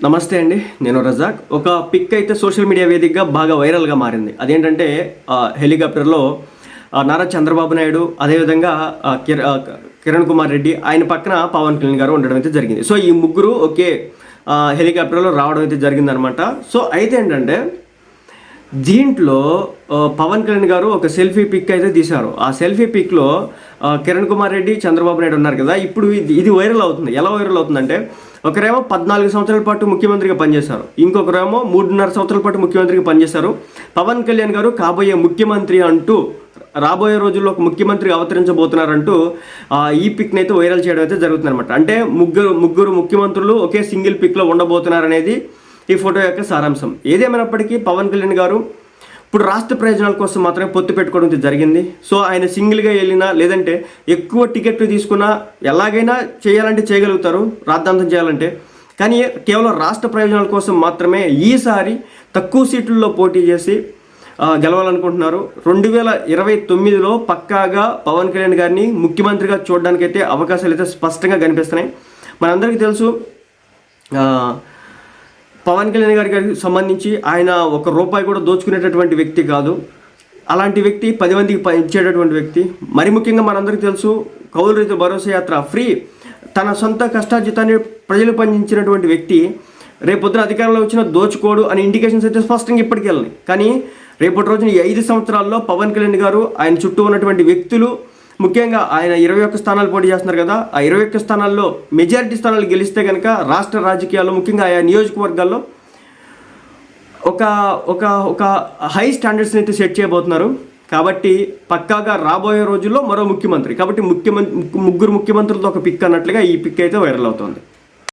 నమస్తే అండి నేను రజాక్. ఒక పిక్ అయితే సోషల్ మీడియా వేదికగా బాగా వైరల్గా మారింది. అదేంటంటే హెలికాప్టర్లో నారా చంద్రబాబు నాయుడు అదేవిధంగా కిరణ్ కుమార్ రెడ్డి ఆయన పక్కన పవన్ కళ్యాణ్ గారు ఉండడం అయితే జరిగింది. సో ఈ ముగ్గురు ఒకే హెలికాప్టర్లో రావడం అయితే జరిగిందనమాట. సో అయితే ఏంటంటే దీంట్లో పవన్ కళ్యాణ్ గారు ఒక సెల్ఫీ పిక్ అయితే తీశారు. ఆ సెల్ఫీ పిక్లో కిరణ్ కుమార్ రెడ్డి చంద్రబాబు నాయుడు ఉన్నారు కదా. ఇప్పుడు ఇది ఇది వైరల్ అవుతుంది. ఎలా వైరల్ అవుతుందంటే ఒకరేమో పద్నాలుగు సంవత్సరాల పాటు ముఖ్యమంత్రిగా పనిచేశారు. ఇంకొకరేమో మూడున్నర సంవత్సరాల పాటు ముఖ్యమంత్రిగా పనిచేశారు. పవన్ కళ్యాణ్ గారు కాబోయే ముఖ్యమంత్రి అంటూ రాబోయే రోజుల్లో ఒక ముఖ్యమంత్రిగా అవతరించబోతున్నారంటూ ఈ పిక్ని అయితే వైరల్ చేయడం అయితే జరుగుతుందన్నమాట. అంటే ముగ్గురు ముగ్గురు ముఖ్యమంత్రులు ఒకే సింగిల్ పిక్లో ఉండబోతున్నారనేది ఈ ఫోటో యొక్క సారాంశం. ఏదేమైనప్పటికీ పవన్ కళ్యాణ్ గారు ఇప్పుడు రాష్ట్ర ప్రయోజనాల కోసం మాత్రమే పొత్తు పెట్టుకోవడం జరిగింది. సో ఆయన సింగిల్గా వెళ్ళినా లేదంటే ఎక్కువ టికెట్లు తీసుకున్నా ఎలాగైనా చేయాలంటే చేయగలుగుతారు రాద్ధాంతం చేయాలంటే. కానీ కేవలం రాష్ట్ర ప్రయోజనాల కోసం మాత్రమే ఈసారి తక్కువ సీట్లలో పోటీ చేసి గెలవాలనుకుంటున్నారు. రెండు వేల ఇరవై తొమ్మిదిలో పక్కాగా పవన్ కళ్యాణ్ గారిని ముఖ్యమంత్రిగా చూడడానికైతే అవకాశాలు అయితే స్పష్టంగా కనిపిస్తున్నాయి. మనందరికీ తెలుసు పవన్ కళ్యాణ్ గారి గారికి సంబంధించి ఆయన ఒక రూపాయి కూడా దోచుకునేటటువంటి వ్యక్తి కాదు. అలాంటి వ్యక్తి పది మందికి ఇచ్చేటటువంటి వ్యక్తి. మరి ముఖ్యంగా మనందరికీ తెలుసు కౌలు రైతు భరోసా యాత్ర ఫ్రీ. తన సొంత కష్టార్జితాన్ని ప్రజలు పండించినటువంటి వ్యక్తి రేపొద్దున అధికారంలో వచ్చిన దోచుకోడు అనే ఇండికేషన్స్ అయితే స్పష్టంగా ఇప్పటికి వెళ్ళినాయి కానీ రేపటి రోజున ఈ ఐదు సంవత్సరాల్లో పవన్ కళ్యాణ్ గారు ఆయన చుట్టూ ఉన్నటువంటి వ్యక్తులు ముఖ్యంగా ఆయన ఇరవై ఒక్క స్థానాలు పోటీ చేస్తున్నారు కదా ఆ ఇరవై ఒక్క స్థానాల్లో మెజారిటీ స్థానాలు గెలిస్తే కనుక రాష్ట్ర రాజకీయాల్లో ముఖ్యంగా ఆయా నియోజకవర్గాల్లో ఒక ఒక ఒక హై స్టాండర్డ్స్ని అయితే సెట్ చేయబోతున్నారు. కాబట్టి పక్కాగా రాబోయే రోజుల్లో మరో ముఖ్యమంత్రి. కాబట్టి ముఖ్యమంత్రి ముగ్గురు ముఖ్యమంత్రులతో ఒక పిక్ అన్నట్లుగా ఈ పిక్ అయితే వైరల్ అవుతుంది.